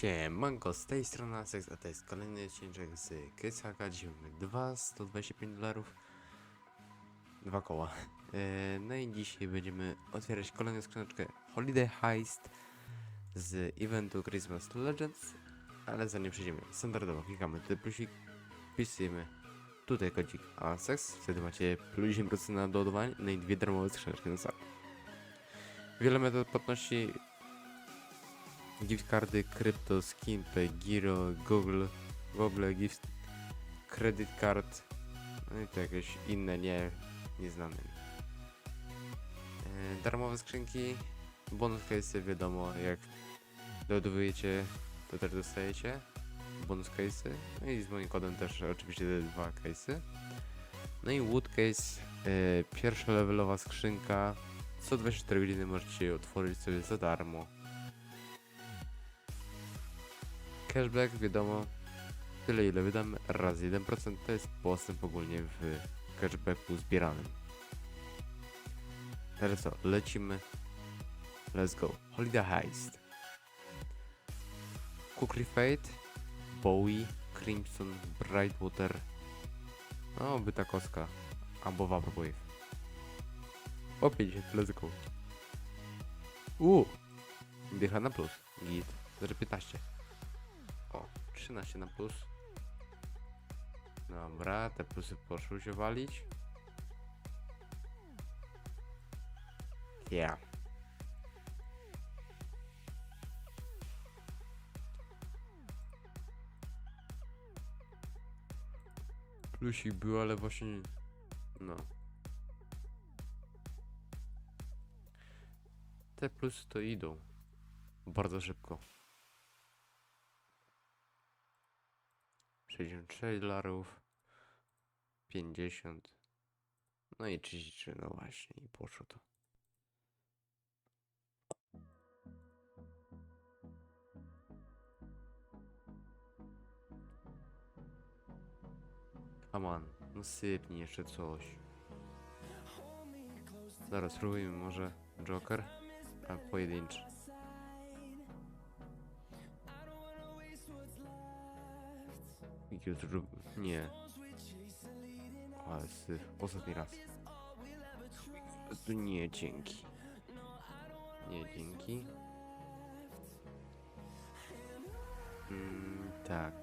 Siemanko, z tej strony Asex, a to jest kolejny odcinek z Kysaka. Dzisiaj mamy 2, 125 dolarów, dwa koła. E, no i dzisiaj będziemy otwierać kolejną skrzyneczkę Holiday Heist z eventu Christmas Legends, ale zanim przejdziemy, standardowo klikamy tutaj plusik, wpisujemy tutaj kodzik Asex, wtedy macie plus 10% na doładowanie, no i dwie darmowe skrzyneczki na start. Wiele metod płatności gift cardy, krypto, Skimpay, Giro, Google, Google Gift, Credit Card, no i to jakieś inne, nie, nieznane. E, darmowe skrzynki, bonus case'y, wiadomo, jak doładowujecie, to też dostajecie bonus case'y, no i z moim kodem też oczywiście te dwa case'y. No i wood case, e, pierwsza levelowa skrzynka, co 24 godziny możecie otworzyć sobie za darmo. Cashback, wiadomo, tyle ile wydam, raz 1% to jest postęp ogólnie w cashbacku zbieranym. Teraz co, lecimy. Let's go. Holiday Heist. Kukri Fate, Bowie, Crimson, Brightwater, no by ta koska, albo Vaporwave. Po 50, let's go. Uuu, na plus, git, 0,15. O, 13 na plus. Dobra, te plusy poszły się walić. Ja. Plusik był, ale właśnie... No. Te plusy to idą. Bardzo szybko. 66 dolarów, 50, no i 33, no właśnie, i poszło to. On, no sypnij jeszcze coś. Zaraz spróbujmy może Joker, a pojedynczy. Jutro... Nie. Ale syf. Ostatni raz. Nie, dzięki. Nie, dzięki. Mm, tak.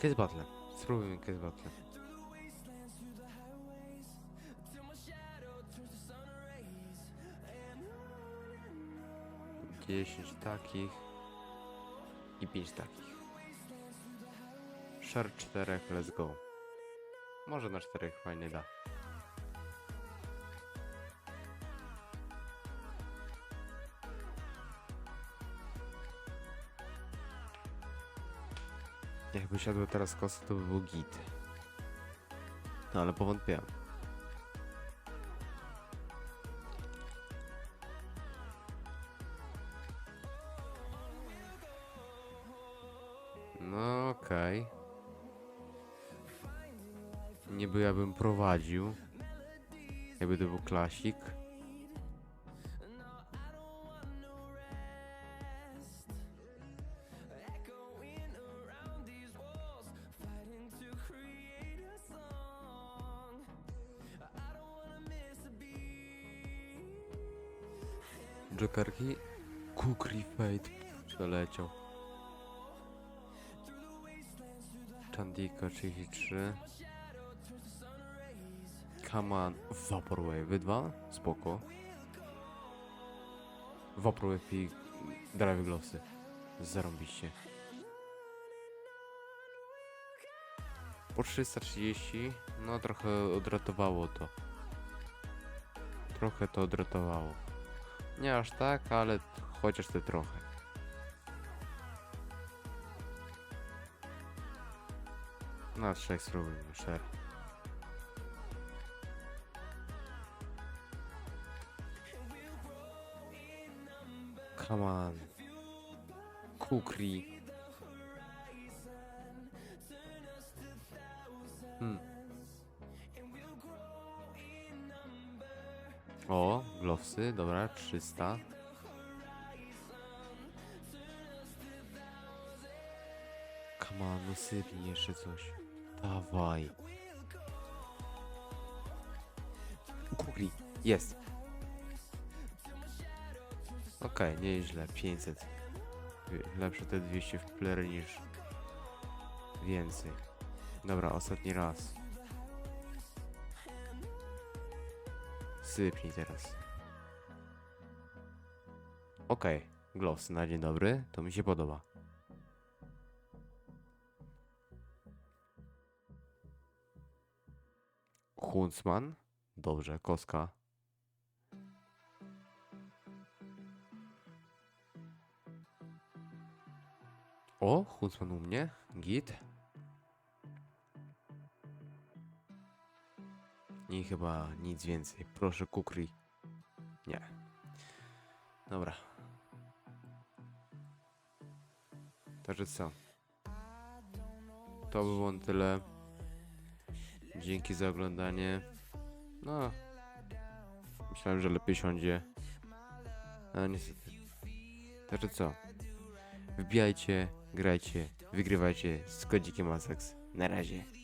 Case Battle. Spróbujmy Case Battle. Dziesięć takich i pięć takich. Szar czterech, let's go. Może na czterech fajnie da. Jakby siadło teraz kosy, to by był git. No ale powątpiłem. Niby ja bym prowadził. Jakby to był klasik. Jokerki. Kukri Fate przeleciał. Chandika 33. On. Vaporwave 2. Spoko. Vaporwave i Drive Glossy. Zarąbiście. Po 330. No trochę odratowało to. Trochę to odratowało. Nie aż tak, ale chociaż te trochę. Na trzech spróbujmy, szer. Come. Kukri. Hmm. O, glowsy, dobra, 300. come on, no jeszcze coś. Dawaj. Kukli, jest. Okej, nieźle, 500. Wy- Lepsze te 200 w plery niż więcej. Dobra, ostatni raz. Sypnij teraz. Okej, gloss na dzień dobry, to mi się podoba. Huntsman, dobrze, koska. O, Huntsman u mnie, git. I chyba nic więcej. Proszę, kukri. Nie. Dobra. Także co? To by było tyle. Dzięki za oglądanie. No. Myślałem, że lepiej siądzie. Ale niestety. Także co? Wbijajcie, grajcie, wygrywajcie z kodzikiem Asex. Na razie.